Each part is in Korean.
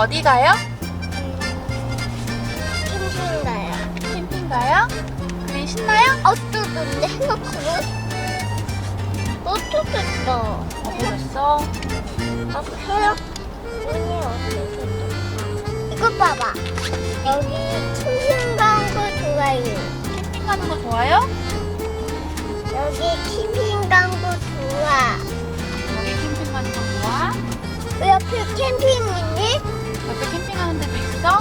어디 가요? 캠핑 가요. 캠핑 가요? 그린 신나요? 어쩌던데 생각하면 어쩌겠다. 어디였어? 아파요? 눈이 어쩌겠다. 이거 봐봐. 여기 캠핑 가는 거 좋아요. 캠핑 가는 거 좋아요? 여기 캠핑 가는 거 좋아. 여기 캠핑 가는 거 좋아? 옆에 캠핑 있니? 옆에 캠핑 가는 데도 있어?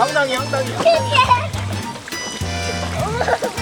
황당이, 황당이. Ha ha ha!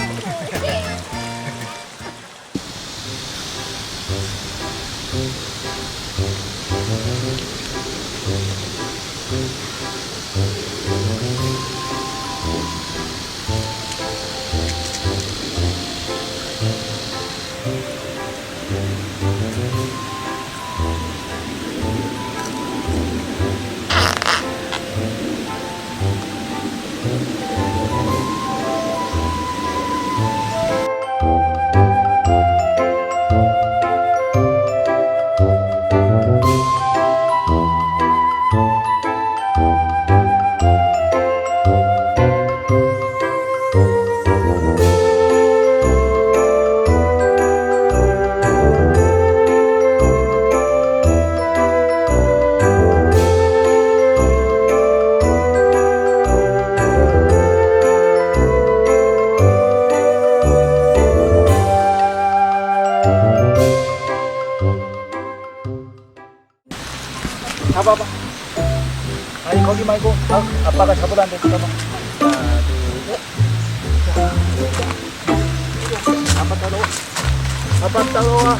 말고, 아, 아빠가 잡으라는데 잡아봐. 하나, 둘, 셋. 자, 아빠 따라와. 아빠 따라와.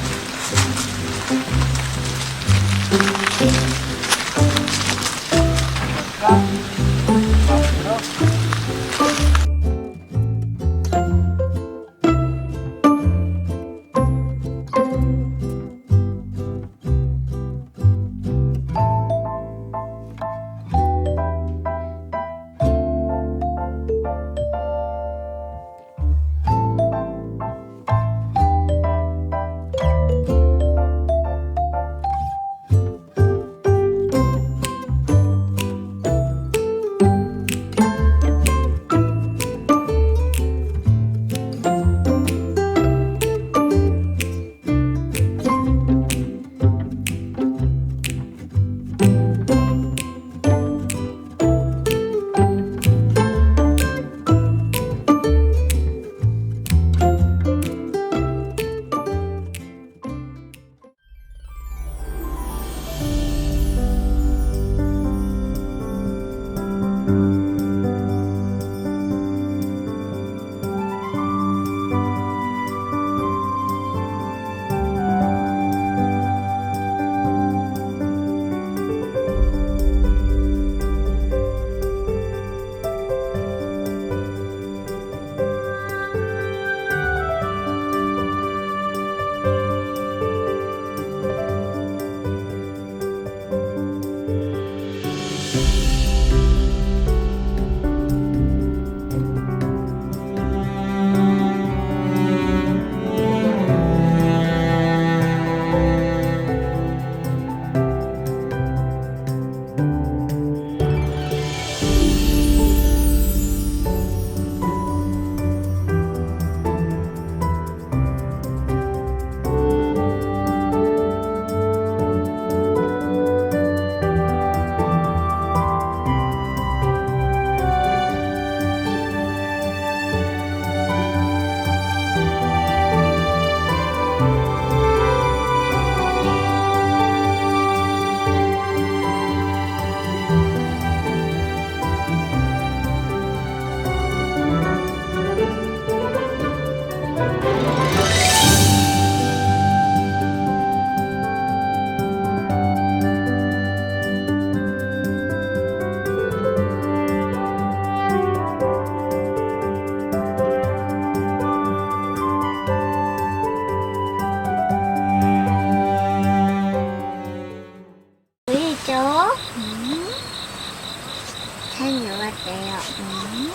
음,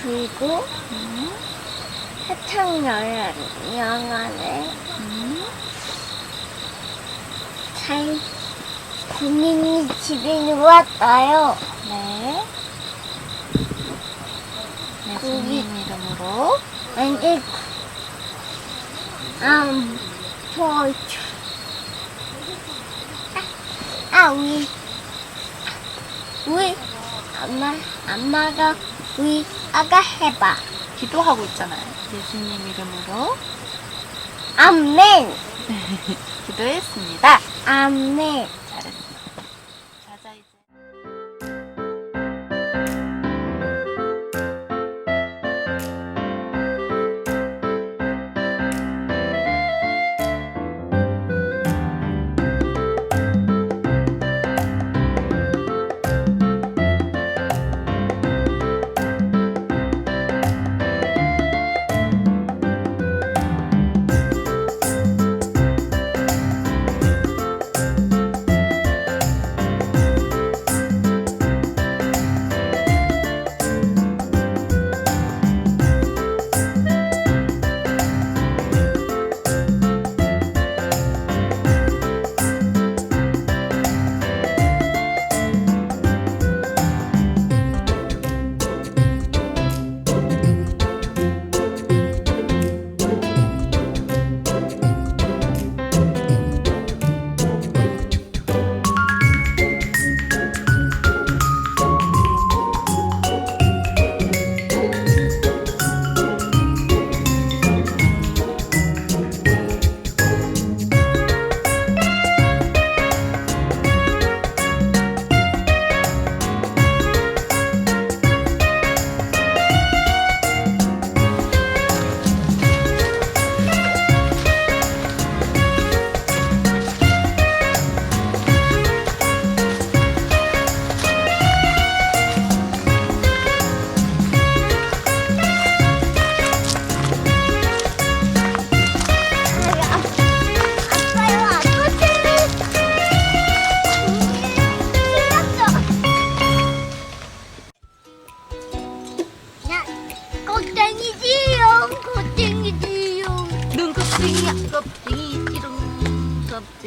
그리고 음, 영- 영화를 음. 잘 군인이 집에 왔어요. 네. 네, 주님 이름으로. 근데 음, 저, 아, 아, 우리, 우리 엄마, 엄마가 우리 아가 해봐. 기도하고 있잖아요. 예수님 이름으로 아멘, 기도했습니다. 아멘.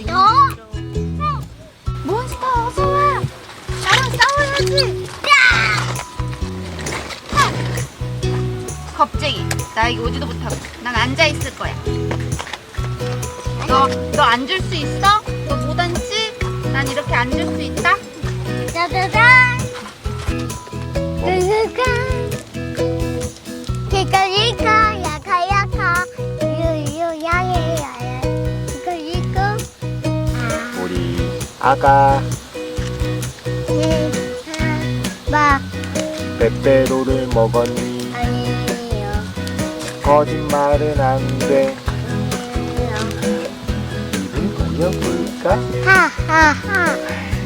너? 몬스터 어서 와. 나랑 싸워야지. 야! 겁쟁이. 나 여기 오지도 못하고. 난 앉아 있을 거야. 너, 너 앉을 수 있어? 너 못 앉지? 난 이렇게 앉을 수 있다? 짜자잔. 짜자잔. 아가 마 빼빼로를 먹었니? 아니에요. 거짓말은 안 돼. 입을 벌려볼까? 하하하.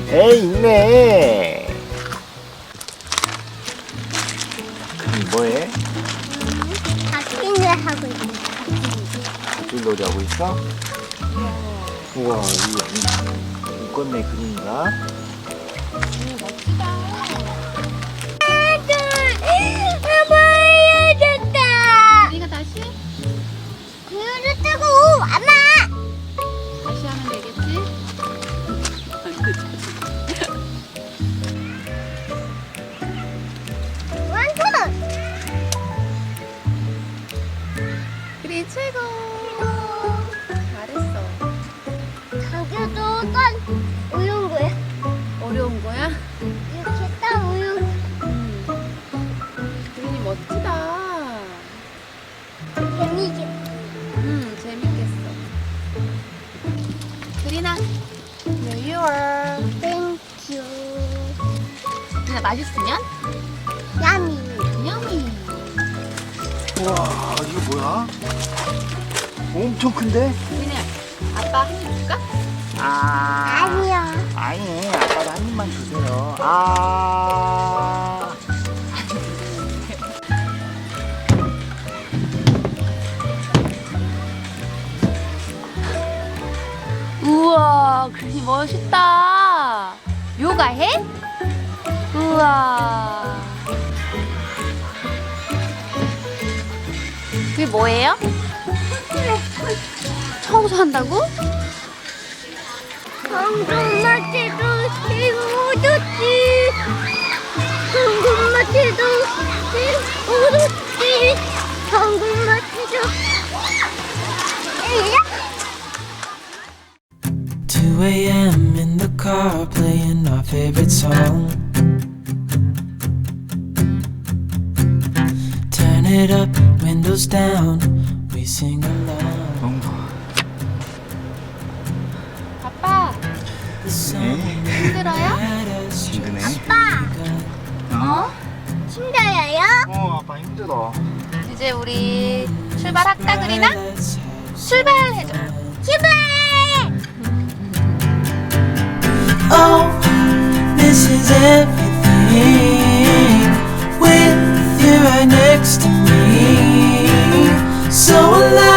에이, 있네. 그럼 뭐해? 박빙을 하고 있어. 빗놀이 하고 있어? 우와, 이이 건네 그림인가? 보여줬다. 우와, 이거 뭐야? 엄청 큰데? 그린아, 아빠 한 입 줄까? 아. 아니야. 아니, 아빠도 한 입만 주세요. 아. 우와, 그린이 멋있다. 요가해? 우와. 뭐예요? 청소한다고? 황금마치도 힘얻었지 황금마치도 힘얻었지 황금마치도 이야 2 a.m. in the car playing our favorite song. head up, windows down. We sing along. 농부 아빠 The sun 힘들어요? had us 힘드네 아빠 어? 힘들어요? 어 아빠 힘들어 이제 우리 출발할까 그리나? 출발해줘 출발! Oh, this is everything. With you right next to so alive.